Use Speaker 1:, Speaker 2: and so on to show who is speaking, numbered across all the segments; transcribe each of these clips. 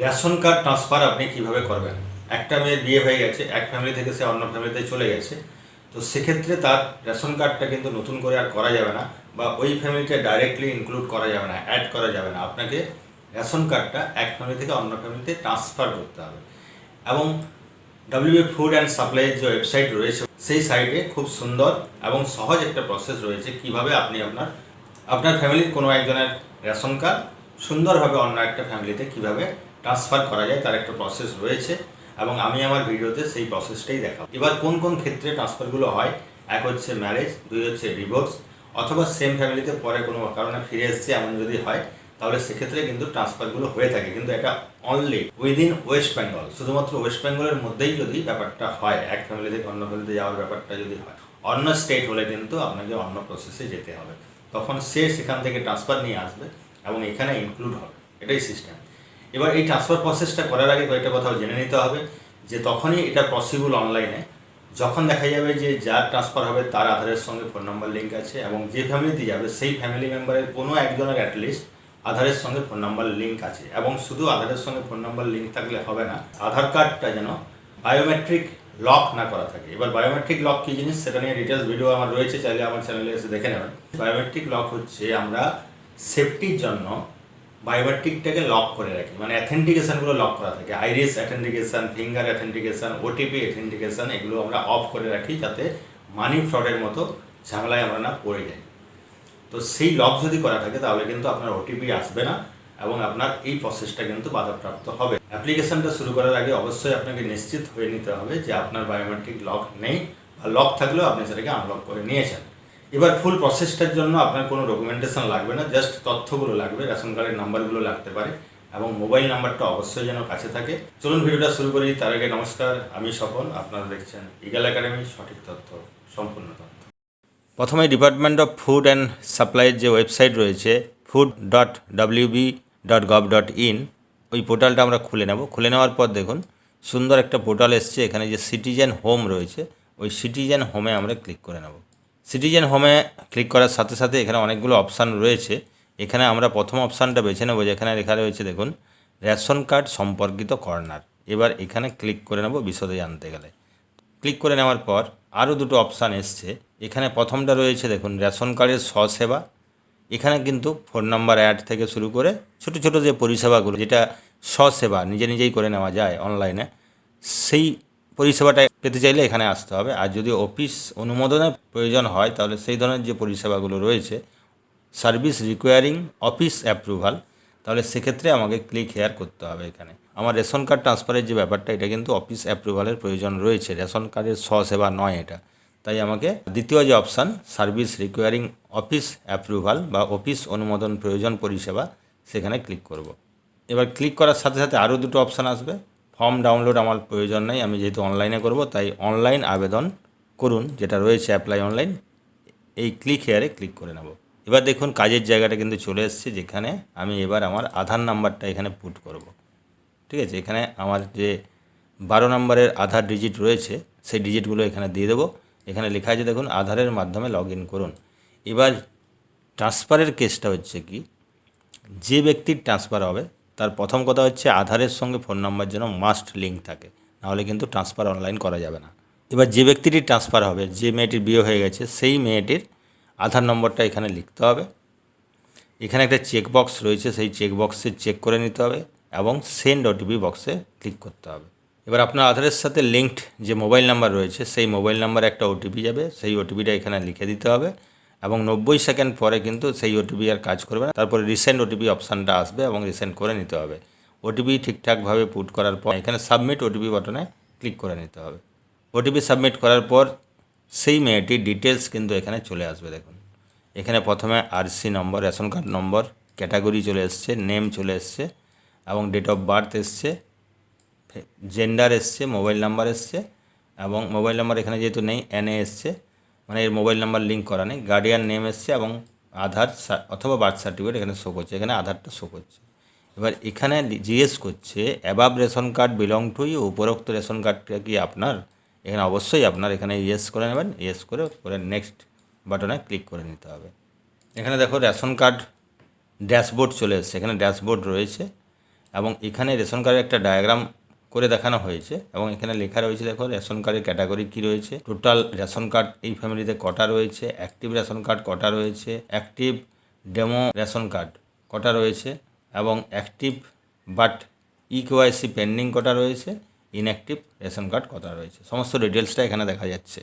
Speaker 1: Ration card transfer আপনি কীভাবে করবেন? একটা মেয়ের বিয়ে হয়ে গেছে, এক ফ্যামিলি থেকে সে অন্য ফ্যামিলিতে চলে গেছে। তো সেক্ষেত্রে তার রেশন কার্ডটা কিন্তু নতুন করে আর করা যাবে না বা ওই ফ্যামিলিতে ডাইরেক্টলি ইনক্লুড করা যাবে না অ্যাড করা যাবে না। আপনাকে রেশন কার্ডটা এক ফ্যামিলি থেকে অন্য ফ্যামিলিতে ট্রান্সফার করতে হবে। এবং ডাব্লিউবি ফুড অ্যান্ড সাপ্লাইয়ের যে ওয়েবসাইট রয়েছে, সেই সাইটে খুব সুন্দর এবং সহজ একটা প্রসেস রয়েছে কীভাবে আপনি আপনার আপনার ফ্যামিলির কোনো একজনের রেশন কার্ড সুন্দরভাবে অন্য একটা ফ্যামিলিতে কীভাবে ট্রান্সফার করা যায়, তার একটা প্রসেস রয়েছে এবং আমি আমার ভিডিওতে সেই প্রসেসটাই দেখাবো। এবার কোন কোন ক্ষেত্রে ট্রান্সফারগুলো হয়? এক হচ্ছে ম্যারেজ দুই হচ্ছে ডিভোর্স অথবা সেম ফ্যামিলিতে পরে কোনো কারণে ফিরে এসছে এমন যদি হয়, তাহলে সেক্ষেত্রে কিন্তু ট্রান্সফারগুলো হয়ে থাকে, কিন্তু এটা অনলি উইদিন ওয়েস্ট বেঙ্গল শুধুমাত্র ওয়েস্ট বেঙ্গলের মধ্যেই যদি ব্যাপারটা হয়, এক ফ্যামিলি থেকে অন্য ফ্যামিলিতে যাওয়ার ব্যাপারটা যদি হয়, অন্য স্টেট হলে কিন্তু আপনাকে অন্য প্রসেসে যেতে হবে। তখন সে সেখান থেকে ট্রান্সফার নিয়ে আসবে এবং এখানে ইনক্লুড হবে, এটাই সিস্টেম এবার এই ট্রান্সফার প্রসেসটা করার আগে কয়েকটা কথাও জেনে নিতে হবে, যে তখনই এটা পসিবল অনলাইনে যখন দেখা যাবে যে যার ট্রান্সফার হবে তার আধারের সঙ্গে ফোন নাম্বার লিঙ্ক আছে এবং যে ফ্যামিলিতে যাবে সেই ফ্যামিলি মেম্বারের কোনো একজনের অ্যাটলিস্ট আধারের সঙ্গে ফোন নাম্বার লিঙ্ক আছে এবং শুধু আধারের সঙ্গে ফোন নাম্বার লিঙ্ক থাকলে হবে না, আধার কার্ডটা যেন বায়োমেট্রিক লক না করা থাকে। এবার বায়োমেট্রিক লক কী জিনিস সেটা নিয়ে ডিটেলস ভিডিও আমার রয়েছে, চাইলে আমার চ্যানেলে এসে দেখে নেবেন। বায়োমেট্রিক লক হচ্ছে আমরা সেফটির জন্য বায়োমেট্রিকটাকে লক করে রাখি। মানে অ্যাথেন্টিকেশনগুলো লক করা থাকে। Iris authentication finger authentication OTP authentication এগুলো আমরা অফ করে রাখি যাতে মানি ফ্রডের মতো ঝামেলায় আমরা না পড়ে যাই। তো সেই লক যদি করা থাকে, তাহলে কিন্তু আপনার ওটিপি আসবে না এবং আপনার এই প্রসেসটা কিন্তু বাধাপ্রাপ্ত হবে। অ্যাপ্লিকেশনটা শুরু করার আগে অবশ্যই আপনাকে নিশ্চিত হয়ে নিতে হবে যে আপনার বায়োমেট্রিক লক নেই বা লক থাকলেও আপনি সেটাকে আনলক করে নিয়েছেন। এবার ফুল প্রসেসটার জন্য আপনার কোনো ডকুমেন্টেশন লাগবে না জাস্ট তথ্যগুলো লাগবে রেশন কার্ডের নাম্বারগুলো লাগতে পারে, এবং মোবাইল নাম্বারটা অবশ্যই যেন কাছে থাকে। চলুন ভিডিওটা শুরু করি, তার আগে নমস্কার, আমি স্বপন, আপনারা দেখছেন ইগাল একাডেমি সঠিক তথ্য, সম্পূর্ণ তথ্য। প্রথমে ডিপার্টমেন্ট অফ ফুড অ্যান্ড সাপ্লাইয়ের যে ওয়েবসাইট রয়েছে food dot WB dot gov dot in ওই পোর্টালটা আমরা খুলে নেব। খুলে নেওয়ার পর দেখুন, সুন্দর একটা পোর্টাল এসছে, এখানে যে সিটিজেন হোম রয়েছে, ওই সিটিজেন হোমে আমরা ক্লিক করে নেব। সিটিজেন হোমে ক্লিক করার সাথে সাথে এখানে অনেকগুলো অপশান রয়েছে। এখানে আমরা প্রথম অপশানটা বেছে নেব, যেখানে লেখা রয়েছে, দেখুন, রেশন কার্ড সম্পর্কিত কর্নার। এবার এখানে ক্লিক করে নেব বিশদে জানতে গেলে। ক্লিক করে নেওয়ার পর আরও দুটো অপশান এসছে। এখানে প্রথমটা রয়েছে, দেখুন, রেশন কার্ডের স্বসেবা। এখানে কিন্তু ফোন নাম্বার অ্যাড থেকে শুরু করে ছোট ছোট যে পরিষেবাগুলো, যেটা স্বসেবা, নিজে নিজেই করে নেওয়া যায় অনলাইনে সেই পরিষেবাটা পেতে চাইলে এখানে আসতে হবে। আর যদি অফিস অনুমোদনের প্রয়োজন হয়, তাহলে সেই ধরনের যে পরিষেবাগুলো রয়েছে, সার্ভিস রিকোয়ারিং, অফিস অ্যাপ্রুভাল, তাহলে সেক্ষেত্রে আমাকে ক্লিক হেয়ার করতে হবে এখানে। আমার রেশন কার্ড ট্রান্সফারের যে ব্যাপারটা, এটা কিন্তু অফিস অ্যাপ্রুভালের প্রয়োজন রয়েছে। রেশন কার্ডের স্বসেবা নয় এটা। তাই আমাকে দ্বিতীয় যে option, service requiring, office approval বা অফিস অনুমোদন প্রয়োজন পরিষেবা, সেখানে ক্লিক করব। এবার ক্লিক করার সাথে সাথে আরও দুটো অপশান আসবে। ফর্ম ডাউনলোড আমার প্রয়োজন নেই, আমি যেহেতু অনলাইনে করব, তাই অনলাইন আবেদন করুন, যেটা রয়েছে অ্যাপ্লাই অনলাইন এই ক্লিক হেয়ারে ক্লিক করে নেব। এবার দেখুন, কাজের জায়গাটা কিন্তু চলে এসছে, যেখানে আমি এবার আমার আধার নাম্বারটা এখানে পুট করব। ঠিক আছে, এখানে আমার যে বারো নম্বরের আধার ডিজিট রয়েছে, সেই ডিজিটগুলো এখানে দিয়ে দেবো। এখানে লেখা আছে, দেখুন, আধারের মাধ্যমে লগ করুন। এবার ট্রান্সফারের কেসটা হচ্ছে কি, যে ব্যক্তির ট্রান্সফার হবে তার প্রথম কথা হচ্ছে আধারের সঙ্গে ফোন নাম্বার যেন মাস্ট লিঙ্ক থাকে। নাহলে কিন্তু ট্রান্সফার অনলাইন করা যাবে না। এবার যে ব্যক্তিটির ট্রান্সফার হবে, যে মেয়েটির বিয়ে হয়ে গেছে, সেই মেয়েটির আধার নম্বরটা এখানে লিখতে হবে। এখানে একটা চেক বক্স রয়েছে, সেই চেক বক্সে চেক করে নিতে হবে এবং সেন্ড ওটিপি বক্সে ক্লিক করতে হবে। এবার আপনার আধারের সাথে লিঙ্কড যে মোবাইল নাম্বার রয়েছে, সেই মোবাইল নাম্বারে একটা ওটিপি যাবে, সেই ওটিপিটা এখানে লিখে দিতে হবে। এবং নব্বই সেকেন্ড পরে কিন্তু সেই ওটিপি আর কাজ করবে না। তারপরে রিসেন্ট ওটিপি অপশানটা আসবে এবং রিসেন্ট করে নিতে হবে। ওটিপি ঠিকঠাকভাবে পুট করার পর এখানে সাবমিট ওটিপি বাটনে ক্লিক করে নিতে হবে। ওটিপি সাবমিট করার পর সেই মেয়েটির ডিটেলস কিন্তু এখানে চলে আসবে, দেখুন। এখানে প্রথমে RC number ration card number category চলে এসছে নেম চলে এসছে এবং ডেট অফ বার্থ এসছে জেন্ডার এসছে মোবাইল নাম্বার এসছে এবং মোবাইল নাম্বার এখানে যেহেতু নেই এনএ এসছে। মানে এর মোবাইল নাম্বার লিঙ্ক করা নেই। গার্ডিয়ান নেম এসছে এবং আধার অথবা বার্থ সার্টিফিকেট এখানে শো করছে। এখানে আধারটা শো করছে। এবার এখানে জিজ্ঞেস করছে above ration card belong to you উপরোক্ত রেশন কার্ডটা কি আপনার? এখানে অবশ্যই আপনার এখানে ইয়েস করে নেবেন। ইয়েস করে পরে নেক্সট বাটনে ক্লিক করে নিতে হবে। এখানে দেখো রেশন কার্ড ড্যাশবোর্ড চলে এসছে। এখানে ড্যাশবোর্ড রয়েছে এবং এখানে রেশন কার্ডের একটা ডায়াগ্রাম করে দেখানো হয়েছে এবং এখানে লেখা রয়েছে, দেখো, রেশন কার্ডের ক্যাটাগরি কি রয়েছে, টোটাল রেশন কার্ড এই ফ্যামিলিতে কটা রয়েছে, অ্যাক্টিভ রেশন কার্ড কটা রয়েছে, অ্যাক্টিভ ডেমো রেশন কার্ড কটা রয়েছে এবং active but E KYC pending কটা রয়েছে, ইনঅ্যাক্টিভ রেশন কার্ড কটা রয়েছে। সমস্ত ডিটেলসটা এখানে দেখা যাচ্ছে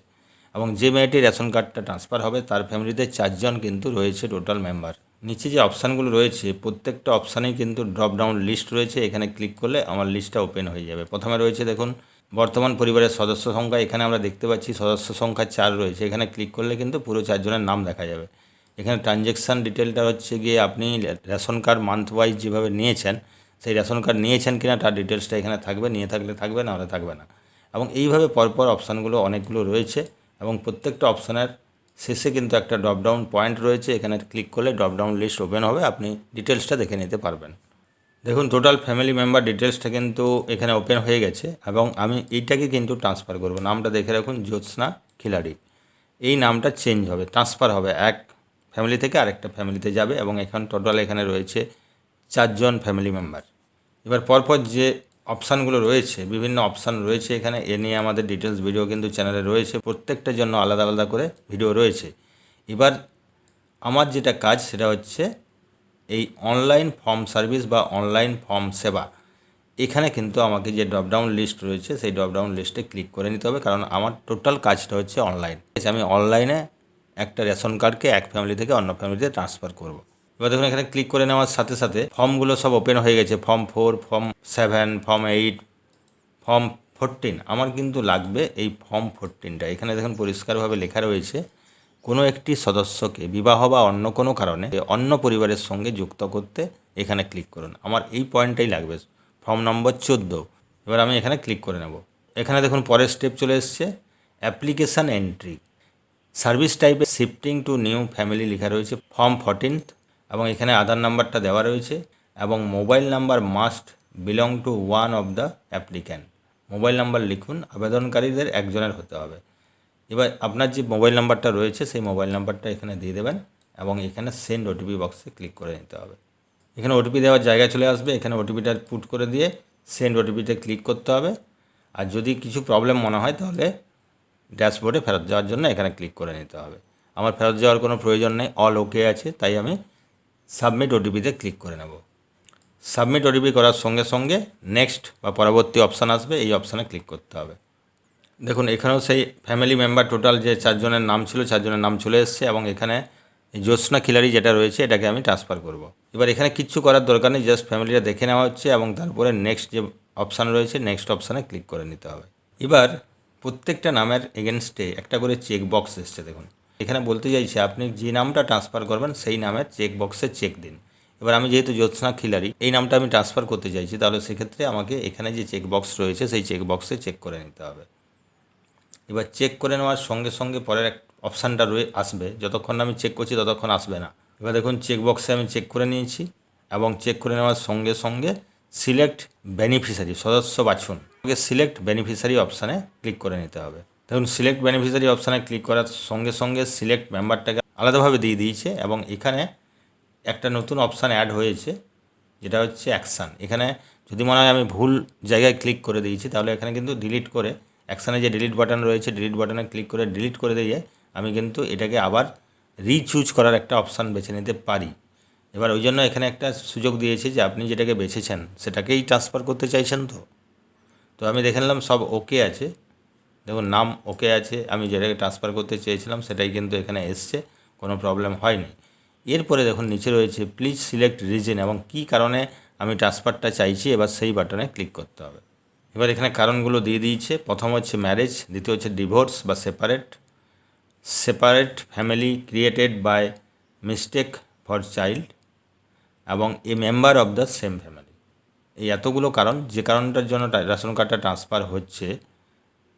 Speaker 1: এবং যে মেয়েটি রেশন কার্ডটা ট্রান্সফার হবে, তার ফ্যামিলিতে চারজন কিন্তু রয়েছে টোটাল মেম্বার। নিচে যে অপশানগুলো রয়েছে, প্রত্যেকটা অপশানেই কিন্তু ড্রপ ডাউন লিস্ট রয়েছে। এখানে ক্লিক করলে আমার লিস্টটা ওপেন হয়ে যাবে। প্রথমে রয়েছে দেখুন, বর্তমান পরিবারের সদস্য সংখ্যা। এখানে আমরা দেখতে পাচ্ছি সদস্য সংখ্যা চার রয়েছে। এখানে ক্লিক করলে কিন্তু পুরো চারজনের নাম দেখা যাবে। এখানে ট্রানজ্যাকশান ডিটেলটা হচ্ছে গিয়ে আপনি রেশন কার্ড মান্থ ওয়াইজ যেভাবে নিয়েছেন, সেই রেশন কার্ড নিয়েছেন কিনা তার ডিটেলসটা এখানে থাকবে। নিয়ে থাকলে থাকবে, না হলে থাকবে না। এবং এইভাবে পরপর অপশানগুলো অনেকগুলো রয়েছে। এবং প্রত্যেকটা অপশানের শেষে কিন্তু একটা ড্রপডাউন পয়েন্ট রয়েছে, এখানে ক্লিক করলে ড্রপডাউন লিস্ট ওপেন হবে, আপনি ডিটেলসটা দেখে নিতে পারবেন। দেখুন টোটাল ফ্যামিলি মেম্বার ডিটেলসটা কিন্তু এখানে ওপেন হয়ে গেছে এবং আমি এইটাকে কিন্তু ট্রান্সফার করব। নামটা দেখে রাখুন, জ্যোৎস্না খিলাড়ি। এই নামটা চেঞ্জ হবে ট্রান্সফার হবে এক ফ্যামিলি থেকে আরেকটা ফ্যামিলিতে যাবে এবং এখন টোটাল এখানে রয়েছে চারজন ফ্যামিলি মেম্বার এবার পরপর যে অপশানগুলো রয়েছে, বিভিন্ন অপশান রয়েছে এখানে। এ নিয়ে আমাদের ডিটেলস ভিডিও কিন্তু চ্যানেলে রয়েছে, প্রত্যেকটার জন্য আলাদা আলাদা করে ভিডিও রয়েছে। এবার আমার যেটা কাজ সেটা হচ্ছে এই অনলাইন ফর্ম সার্ভিস বা অনলাইন ফর্ম সেবা। এখানে কিন্তু আমাকে যে ড্রপডাউন লিস্ট রয়েছে সেই ড্রপডাউন লিস্টে ক্লিক করে নিতে হবে, কারণ আমার টোটাল কাজটা হচ্ছে অনলাইন আমি অনলাইনে একটা রেশন কার্ডকে এক ফ্যামিলি থেকে অন্য ফ্যামিলিতে ট্রান্সফার করব। এবার দেখুন এখানে ক্লিক করে নেওয়ার সাথে সাথে ফর্মগুলো সব ওপেন হয়ে গেছে। Form four form seven form eight form fourteen আমার কিন্তু লাগবে এই ফর্ম ফোরটিনটা এখানে দেখুন পরিষ্কারভাবে লেখা রয়েছে, কোনো একটি সদস্যকে বিবাহ বা অন্য কোনো কারণে অন্য পরিবারের সঙ্গে যুক্ত করতে এখানে ক্লিক করুন। আমার এই পয়েন্টটাই লাগবে। ফর্ম নম্বর চোদ্দ। এবার আমি এখানে ক্লিক করে নেব। এখানে দেখুন পরের স্টেপ চলে এসছে। অ্যাপ্লিকেশান এন্ট্রি সার্ভিস টাইপে শিফটিং টু নিউ ফ্যামিলি লেখা রয়েছে। ফর্ম ফর্টিনথ এবং এখানে আধার নাম্বারটা দেওয়া রয়েছে এবং mobile number must belong to one of the applicant mobile number লিখুন, আবেদনকারীদের একজনের হতে হবে। এবার আপনার যে মোবাইল নাম্বারটা রয়েছে, সেই মোবাইল নাম্বারটা এখানে দিয়ে দেবেন এবং এখানে সেন্ড ওটিপি বক্সে ক্লিক করে নিতে হবে। এখানে ওটিপি দেওয়ার জায়গায় চলে আসবে। এখানে ওটিপিটা পুট করে দিয়ে সেন্ড ওটিপিতে ক্লিক করতে হবে। আর যদি কিছু প্রবলেম মনে হয়, তাহলে ড্যাশবোর্ডে ফেরত যাওয়ার জন্য এখানে ক্লিক করে নিতে হবে। আমার ফেরত যাওয়ার কোনো প্রয়োজন নেই। অল ওকে আছে, তাই আমি সাবমিট ওটিপিতে ক্লিক করে নেব। সাবমিট ওটিপি করার সঙ্গে সঙ্গে নেক্সট বা পরবর্তী অপশান আসবে, এই অপশানে ক্লিক করতে হবে। দেখুন, এখানেও সেই ফ্যামিলি মেম্বার টোটাল যে চারজনের নাম ছিল, চারজনের নাম চলে এসছে এবং এখানে জ্যোৎস্না খিলাড়ি যেটা রয়েছে, এটাকে আমি ট্রান্সফার করব। এবার এখানে কিচ্ছু করার দরকার নেই জাস্ট ফ্যামিলিটা দেখে নেওয়া হচ্ছে এবং তারপরে নেক্সট যে অপশান রয়েছে নেক্সট অপশানে ক্লিক করে নিতে হবে। এবার প্রত্যেকটা নামের এগেনস্টে একটা করে চেক বক্স এসছে, দেখুন। এখানে বলতে চাইছি, আপনি যে নামটা ট্রান্সফার করবেন, সেই নামের চেক বক্সে চেক দিন। এবার আমি যেহেতু জ্যোৎস্না খিলারি এই নামটা আমি ট্রান্সফার করতে চাইছি, তাহলে সেক্ষেত্রে আমাকে এখানে যে চেক বক্স রয়েছে, সেই চেক বক্সে চেক করে নিতে হবে। এবার চেক করে নেওয়ার সঙ্গে সঙ্গে পরের এক অপশানটা রয়ে, আসবে। যতক্ষণ আমি চেক করছি, ততক্ষণ আসবে না। এবার দেখুন চেক বক্সে আমি চেক করে নিয়েছি এবং চেক করে নেওয়ার সঙ্গে সঙ্গে সিলেক্ট বেনিফিশিয়ারি সদস্য বাছুন। আমাকে সিলেক্ট বেনিফিশিয়ারি অপশানে ক্লিক করে নিতে হবে। দেখুন সিলেক্ট বেনিফিশিয়ারি অপশানে ক্লিক করার সঙ্গে সঙ্গে সিলেক্ট মেম্বারটাকে আলাদাভাবে দিয়ে দিয়েছে এবং এখানে একটা নতুন অপশান অ্যাড হয়েছে, যেটা হচ্ছে অ্যাকশান এখানে যদি মনে হয় আমি ভুল জায়গায় ক্লিক করে দিয়েছি, তাহলে এখানে কিন্তু ডিলিট করে অ্যাকশানে যে ডিলিট বাটন রয়েছে ডিলিট বাটনে ক্লিক করে ডিলিট করে দিয়ে আমি কিন্তু এটাকে আবার রিচুজ করার একটা অপশান বেছে নিতে পারি। এবার ওই জন্য এখানে একটা সুযোগ দিয়েছে যে আপনি যেটাকে বেছেছেন, সেটাকেই ট্রান্সফার করতে চাইছেন তো? তো আমি দেখে নিলাম সব ওকে আছে। দেখুন, নাম ওকে আছে, আমি যেটাকে ট্রান্সফার করতে চেয়েছিলাম সেটাই কিন্তু এখানে এসছে, কোনো প্রবলেম হয়নি। এরপরে দেখুন, নিচে রয়েছে প্লিজ সিলেক্ট রিজন এবং কী কারণে আমি ট্রান্সফারটা চাইছি, এবার সেই বাটনে ক্লিক করতে হবে। এবার এখানে কারণগুলো দিয়ে দিয়েছে, প্রথম হচ্ছে ম্যারেজ দ্বিতীয় হচ্ছে ডিভোর্স বা separate separate family created by mistake for child এবং a member of the same family এই এতগুলো কারণ, যে কারণটার জন্য রেশন কার্ডটা ট্রান্সফার হচ্ছে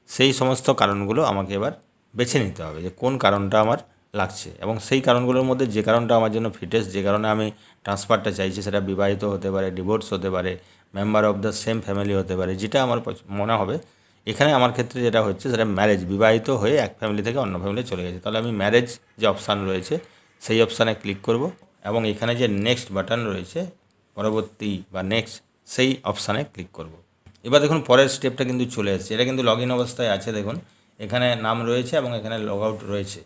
Speaker 1: সেই সমস্ত কারণগুলো আমাকে এবার বেছে নিতে হবে যে কোন কারণটা আমার লাগছে। এবং সেই কারণগুলোর মধ্যে যে কারণটা আমার জন্য ফিটেস্ট যে কারণে আমি ট্রান্সফারটা চাইছি সেটা বিবাহিত হতে পারে ডিভোর্স হতে পারে member of the same family হতে পারে, যেটা আমার মনে হবে। এখানে আমার ক্ষেত্রে যেটা হচ্ছে সেটা ম্যারেজ বিবাহিত হয়ে এক ফ্যামিলি থেকে অন্য ফ্যামিলি চলে গেছে। তাহলে আমি ম্যারেজ যে অপশান রয়েছে, সেই অপশানে ক্লিক করব এবং এখানে যে নেক্সট বাটন রয়েছে, পরবর্তী বা নেক্সট সেই অপশানে ক্লিক করব। এবার দেখুন পরের স্টেপটা কিন্তু চলে এসেছে। এটা কিন্তু লগ ইন অবস্থায় আছে, দেখুন। এখানে নাম রয়েছে এবং এখানে লগ আউট রয়েছে।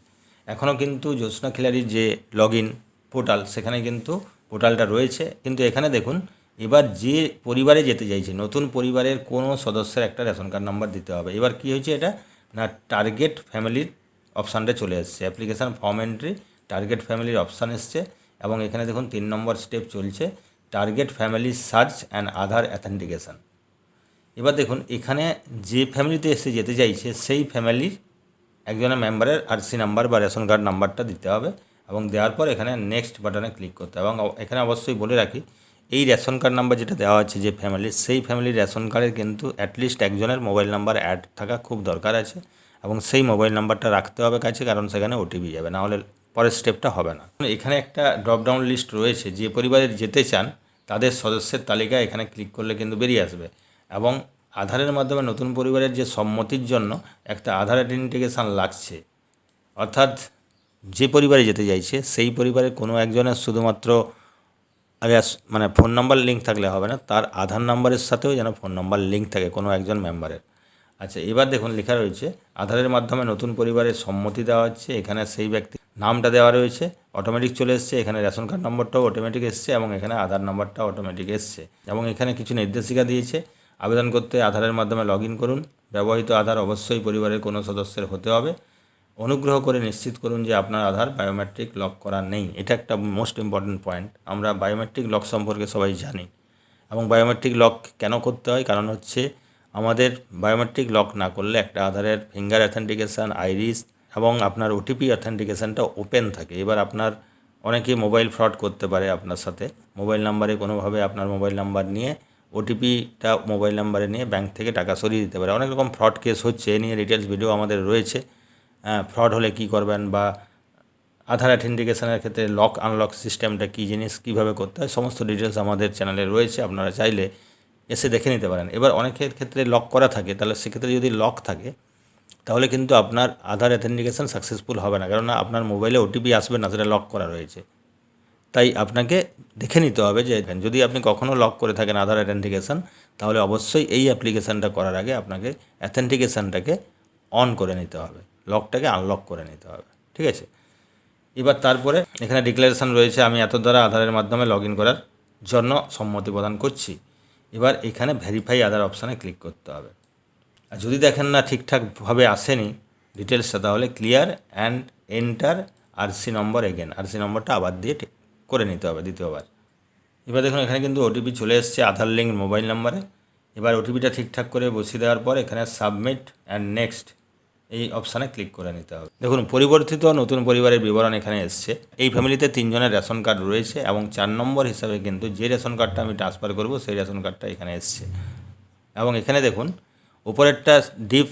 Speaker 1: এখনও কিন্তু জ্যোৎস্না খিলারির যে লগ ইন পোর্টাল সেখানে কিন্তু পোর্টালটা রয়েছে। কিন্তু এখানে দেখুন, এবার যে পরিবারে যেতে চাইছে, নতুন পরিবারের কোনো সদস্যের একটা রেশন কার্ড নাম্বার দিতে হবে। এবার কি হয়েছে এটা? না টার্গেট ফ্যামিলির অপশানটা চলে এসছে। অ্যাপ্লিকেশান ফর্ম এন্ট্রি টার্গেট ফ্যামিলির অপশান এসছে এবং এখানে দেখুন তিন নম্বর স্টেপ চলছে। Target family search and Aadhaar authentication এবার দেখুন, এখানে যে ফ্যামিলিতে এসে যেতে চাইছে, সেই ফ্যামিলির একজনের মেম্বারের আরসি নাম্বার বা রেশন কার্ড নাম্বারটা দিতে হবে এবং দেওয়ার পর এখানে নেক্সট বাটনে ক্লিক করতে হবে। এবং এখানে অবশ্যই বলে রাখি, এই রেশন কার্ড নাম্বার যেটা দেওয়া আছে যে ফ্যামিলির সেই ফ্যামিলির রেশন কার্ডের কিন্তু অ্যাটলিস্ট একজনের মোবাইল নাম্বার অ্যাড থাকা খুব দরকার আছে এবং সেই মোবাইল নাম্বারটা রাখতে হবে কাছে, কারণ সেখানে ওটিপি যাবে, না হলে পরের স্টেপটা হবে না। এখানে একটা ড্রপডাউন লিস্ট রয়েছে, যে পরিবারের যেতে চান, তাদের সদস্যের তালিকা এখানে ক্লিক করলে কিন্তু বেরিয়ে আসবে। এবং আধারের মাধ্যমে নতুন পরিবারের যে সম্মতির জন্য একটা আধার আইডেন্টিফিকেশান লাগছে। অর্থাৎ যে পরিবারে যেতে চাইছে, সেই পরিবারের কোনো একজনের শুধুমাত্র মানে ফোন নাম্বার লিঙ্ক থাকলে হবে না, তার আধার নাম্বারের সাথেও যেন ফোন নাম্বার লিঙ্ক থাকে কোনো একজন মেম্বারের আচ্ছা এবার দেখুন লেখা রয়েছে, আধারের মাধ্যমে নতুন পরিবারের সম্মতি দেওয়া হচ্ছে, এখানে সেই ব্যক্তি নামটা দেওয়া রয়েছে অটোমেটিক চলে এসছে, এখানে রেশন কার্ড নম্বরটাও অটোমেটিক এসছে এবং এখানে আধার নাম্বারটাও অটোমেটিক এসছে এবং এখানে কিছু নির্দেশিকা দিয়েছে। আবেদন করতে আধারের মাধ্যমে লগ করুন। ব্যবহৃত আধার অবশ্যই পরিবারের কোনো সদস্যের হতে হবে। অনুগ্রহ করে নিশ্চিত করুন যে আপনার আধার বায়োমেট্রিক লক করা নেই। এটা একটা মোস্ট ইম্পর্ট্যান্ট পয়েন্ট। আমরা বায়োমেট্রিক লক সম্পর্কে সবাই জানি। এবং বায়োমেট্রিক লক কেন করতে হয়? কারণ হচ্ছে আমাদের বায়োমেট্রিক লক না করলে একটা আধারের ফিঙ্গার অ্যাথেন্টিকেশান আইরিস এবং আপনার ওটিপি অথেন্টিকেশানটা ওপেন থাকে। এবার আপনার অনেকে মোবাইল ফ্রড করতে পারে আপনার সাথে। মোবাইল নাম্বারে কোনোভাবে আপনার মোবাইল নাম্বার নিয়ে ওটিপিটা মোবাইল নাম্বারে নিয়ে ব্যাংক থেকে টাকা সরিয়ে দিতে পারে। অনেক রকম ফ্রড কেস হচ্ছে, এ নিয়ে ডিটেলস ভিডিও আমাদের রয়েছে। ফ্রড হলে কি করবেন বা আধার অ্যাথেন্টিকেশনের ক্ষেত্রে লক আনলক সিস্টেমটা কী জিনিস, কীভাবে করতে হয়, সমস্ত ডিটেলস আমাদের চ্যানেলে রয়েছে। আপনারা চাইলে এসে দেখে নিতে পারেন। এবার অনেকের ক্ষেত্রে লক করা থাকে, তাহলে সেক্ষেত্রে যদি লক থাকে, তাহলে কিন্তু আপনার আধার অ্যাথেন্টিকেশন সাকসেসফুল হবে না। কেননা আপনার মোবাইলে ওটিপি আসবে না, সেটা লক করা রয়েছে। তাই আপনাকে দেখে নিতে হবে যে যদি আপনি কখনও লক করে থাকেন আধার অ্যাথেন্টিকেশন তাহলে অবশ্যই এই অ্যাপ্লিকেশানটা করার আগে আপনাকে অ্যাথেন্টিকেশানটাকে অন করে নিতে হবে। লকটাকে আনলক করে নিতে হবে। ঠিক আছে? এবার তারপরে এখানে ডিক্লারেশান রয়েছে, আমি এত দ্বারা আধারের মাধ্যমে লগ করার জন্য সম্মতি প্রদান করছি। এবার এখানে ভেরিফাই আধার অপশানে ক্লিক করতে হবে। আর যদি দেখেন না ঠিকঠাকভাবে আসেনি ডিটেলসটা তাহলে clear and enter RC number again RC নম্বরটা আবার দিয়ে করে নিতে হবে, দ্বিতীয়বার। এবার দেখুন, এখানে কিন্তু ওটিপি চলে এসছে আধার লিঙ্ক মোবাইল নাম্বারে এবার ওটিপিটা ঠিকঠাক করে বসিয়ে দেওয়ার পর এখানে সাবমিট অ্যান্ড নেক্সট এই অপশানে ক্লিক করে নিতে হবে। দেখুন, পরিবর্তিত নতুন পরিবারের বিবরণ এখানে এসছে। এই ফ্যামিলিতে তিনজনের রেশন কার্ড রয়েছে এবং চার নম্বর হিসাবে কিন্তু যে রেশন কার্ডটা আমি ট্রান্সফার করব, সেই রেশন কার্ডটা এখানে এসছে। এবং এখানে দেখুন, উপরেরটা ডিপ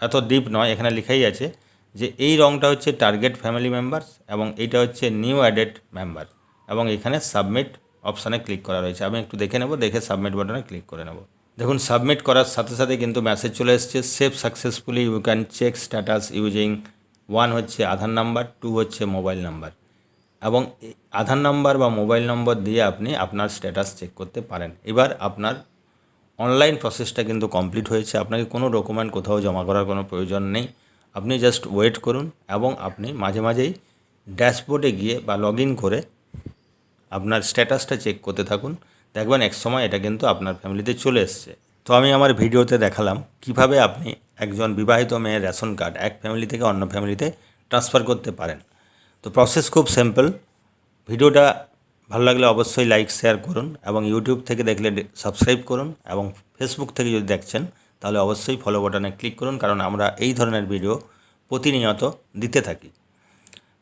Speaker 1: এত ডিপ নয়, এখানে লেখাই আছে। যে এই রঙটা হচ্ছে টার্গেট ফ্যামিলি মেম্বার্স এবং এইটা হচ্ছে নিউ অ্যাডেড মেম্বার এবং এখানে সাবমিট অপশানে ক্লিক করা রয়েছে। আমি একটু দেখে নেব, দেখে সাবমিট বাটনে ক্লিক করে নেব। দেখুন সাবমিট করার সাথে সাথে কিন্তু মেসেজ চলে এসছে। Save successfully you can check status using one হচ্ছে আধার নাম্বার টু হচ্ছে মোবাইল নাম্বার এবং আধার নাম্বার বা মোবাইল নম্বর দিয়ে আপনি আপনার স্ট্যাটাস চেক করতে পারেন। এবার আপনার অনলাইন প্রসেসটা কিন্তু কমপ্লিট হয়েছে। আপনাকে কোনো ডকুমেন্ট কোথাও জমা করার কোনো প্রয়োজন নেই। আপনি জাস্ট ওয়েট করুন এবং আপনি মাঝে মাঝেই ড্যাশবোর্ডে গিয়ে বা লগ ইন করে আপনার স্ট্যাটাসটা চেক করতে থাকুন। দেখবেন এক সময় এটা কিন্তু আপনার ফ্যামিলিতে চলে এসছে। তো আমি আমার ভিডিওতে দেখালাম কীভাবে আপনি একজন বিবাহিত মেয়ের রেশন কার্ড এক ফ্যামিলি থেকে অন্য ফ্যামিলিতে ট্রান্সফার করতে পারেন। তো প্রসেস খুব সিম্পল ভিডিওটা ভালো লাগলে অবশ্যই লাইক শেয়ার করুন এবং ইউটিউব থেকে দেখলে সাবস্ক্রাইব করুন এবং ফেসবুক থেকে যদি দেখছেন তাহলে অবশ্যই ফলো বাটনে ক্লিক করুন, কারণ আমরা এই ধরনের ভিডিও প্রতিনিয়ত দিতে থাকি।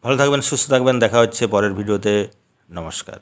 Speaker 1: ভালো থাকবেন, সুস্থ থাকবেন, দেখা হচ্ছে পরের ভিডিওতে নমস্কার।